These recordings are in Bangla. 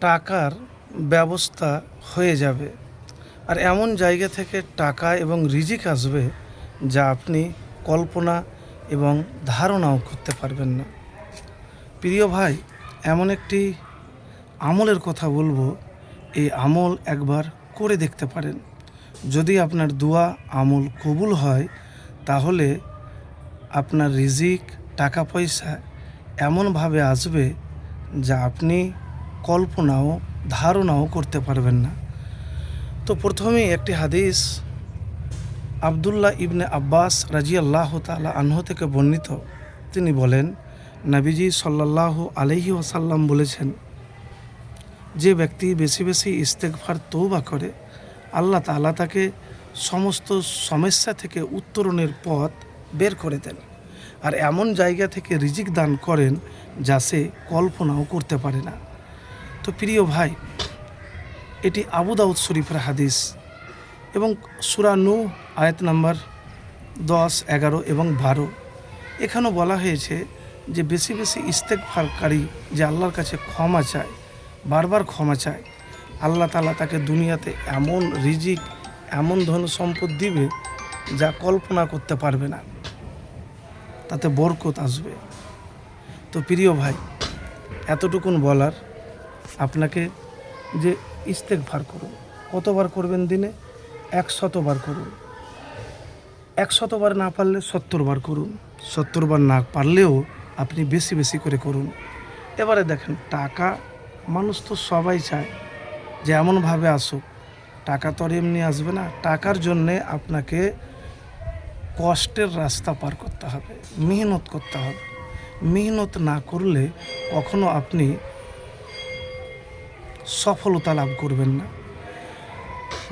টাকার ব্যবস্থা হয়ে যাবে। আর এমন জায়গা থেকে টাকা এবং রিজিক আসবে যা আপনি কল্পনা এবং ধারণাও করতে পারবেন না। প্রিয় ভাই, এমন একটি আমলের কথা বলব। এই আমল একবার করে দেখতে পারেন। যদি আপনার দোয়া আমল কবুল হয়, তাহলে আপনার রিজিক টাকা পয়সা এমনভাবে আসবে যা আপনি কল্পনাও, ধারণাও করতে পারবেন না। তো প্রথমেই একটি হাদিস আবদুল্লাহ ইবনে আব্বাস রাজি আল্লাহ তালা আনহ থেকে বর্ণিত। তিনি বলেন, নবীজি সাল্লাহ আলহি ওসাল্লাম বলেছেন, যে ব্যক্তি বেশি বেশি ইস্তেকফার তৌবা করে, আল্লাহ তাআলা তাকে সমস্ত সমস্যা থেকে উত্তরণের পথ বের করে দেন আর এমন জায়গা থেকে রিজিক দান করেন যা সে কল্পনাও করতে পারে না। তো প্রিয় ভাই, এটি আবু দাউদ শরীফের হাদিস এবং সুরা নু আয়াত নাম্বার দশ, এগারো এবং বারো। এখানেও বলা হয়েছে যে বেশি বেশি ইস্তেকফারকারী যে আল্লাহর কাছে ক্ষমা চায়, বারবার ক্ষমা চায়, আল্লাহ তালা তাকে দুনিয়াতে এমন রিজিক, এমন ধন সম্পদ দিবে যা কল্পনা করতে পারবে না। তাতে বরকত আসবে। তো প্রিয় ভাই, এতটুকুন বলার আপনাকে যে ইস্তেকভার করুন। কতবার করবেন দিনে? এক শতবার করুন। এক শতবার না পারলে সত্তর বার করুন। সত্তর বার না পারলেও আপনি বেশি বেশি করে করুন। এবারে দেখেন, টাকা মানুষ তো সবাই চায় যে এমনভাবে আসুক। টাকা তো আর এমনি আসবে না। টাকার জন্যে আপনাকে কষ্টের রাস্তা পার করতে হবে, মেহনত করতে হবে। মেহনত না করলে কখনো আপনি সফলতা লাভ করবেন না।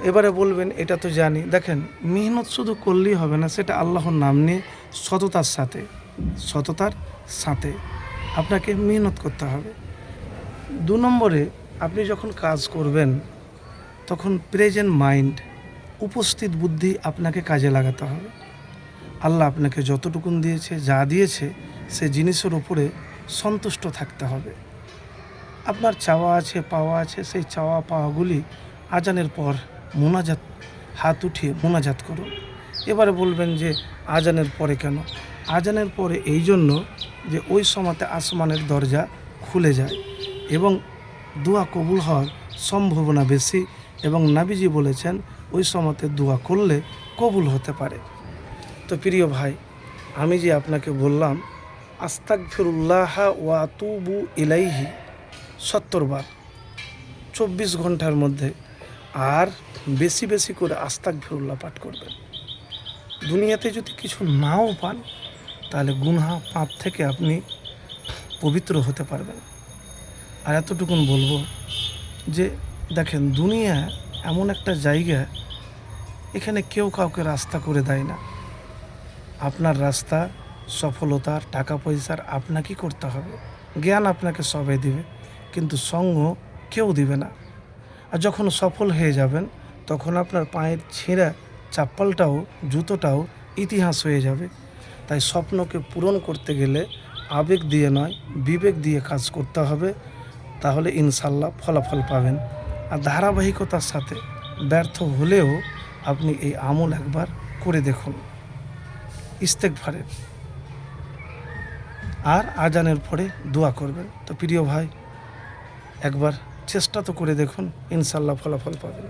এবারে বলবেন, এটা তো জানি। দেখেন, মেহনত শুধু করলেই হবে না, সেটা আল্লাহর নাম নিয়ে সততার সাথে সততার সাথে আপনাকে মেহনত করতে হবে। দু নম্বরে, আপনি যখন কাজ করবেন, তখন প্রেজেন্ট মাইন্ড উপস্থিত বুদ্ধি আপনাকে কাজে লাগাতে হবে। আল্লাহ আপনাকে যতটুকুন দিয়েছে, যা দিয়েছে, সে জিনিসের উপরে সন্তুষ্ট থাকতে হবে। আপনার চাওয়া আছে, পাওয়া আছে, সেই চাওয়া পাওয়াগুলি আজানের পর মোনাজাত, হাত উঠিয়ে মোনাজাত করুন। এবারে বলবেন যে, আজানের পরে কেন? আজানের পরে এই জন্য যে, ওই সময়তে আসমানের দরজা খুলে যায় এবং দোয়া কবুল হওয়ার সম্ভাবনা বেশি এবং নাবিজি বলেছেন, ওই সময়তে দোয়া করলে কবুল হতে পারে। তো প্রিয় ভাই, আমি যে আপনাকে বললাম আস্তাক ফিরুল্লাহ ওয়া তুবু ইলাইহি সত্তর বার চব্বিশ ঘণ্টার মধ্যে আর বেশি বেশি করে আস্তাক ফিরুল্লাহ পাঠ করবেন। দুনিয়াতে যদি কিছু নাও পান, তাহলে গুনহা পাপ থেকে আপনি পবিত্র হতে পারবেন। আর এতটুকুন বলব যে, দেখেন, দুনিয়া এমন একটা জায়গা, এখানে কেউ কাউকে রাস্তা করে দেয় না। আপনার রাস্তা, সফলতার, টাকা পয়সার আপনাকেই করতে হবে। জ্ঞান আপনাকে সবাই দিবে। কিন্তু সঙ্গ কেউ দিবে না। আর যখন সফল হয়ে যাবেন, তখন আপনার পায়ের ছেঁড়া চাপ্পালটাও, জুতোটাও ইতিহাস হয়ে যাবে। তাই স্বপ্নকে পূরণ করতে গেলে আবেগ দিয়ে নয়, বিবেক দিয়ে কাজ করতে হবে। তাহলে ইনশাল্লাহ ফলাফল পাবেন। আর ধারাবাহিকতার সাথে ব্যর্থ হলেও আপনি এই আমল একবার করে দেখুন। ইস্তেকভারের আর আজানের পরে দোয়া করবেন। তো প্রিয় ভাই একবার চেষ্টা তো করে দেখুন ইনশাল্লাহ ফলাফল পাবেন।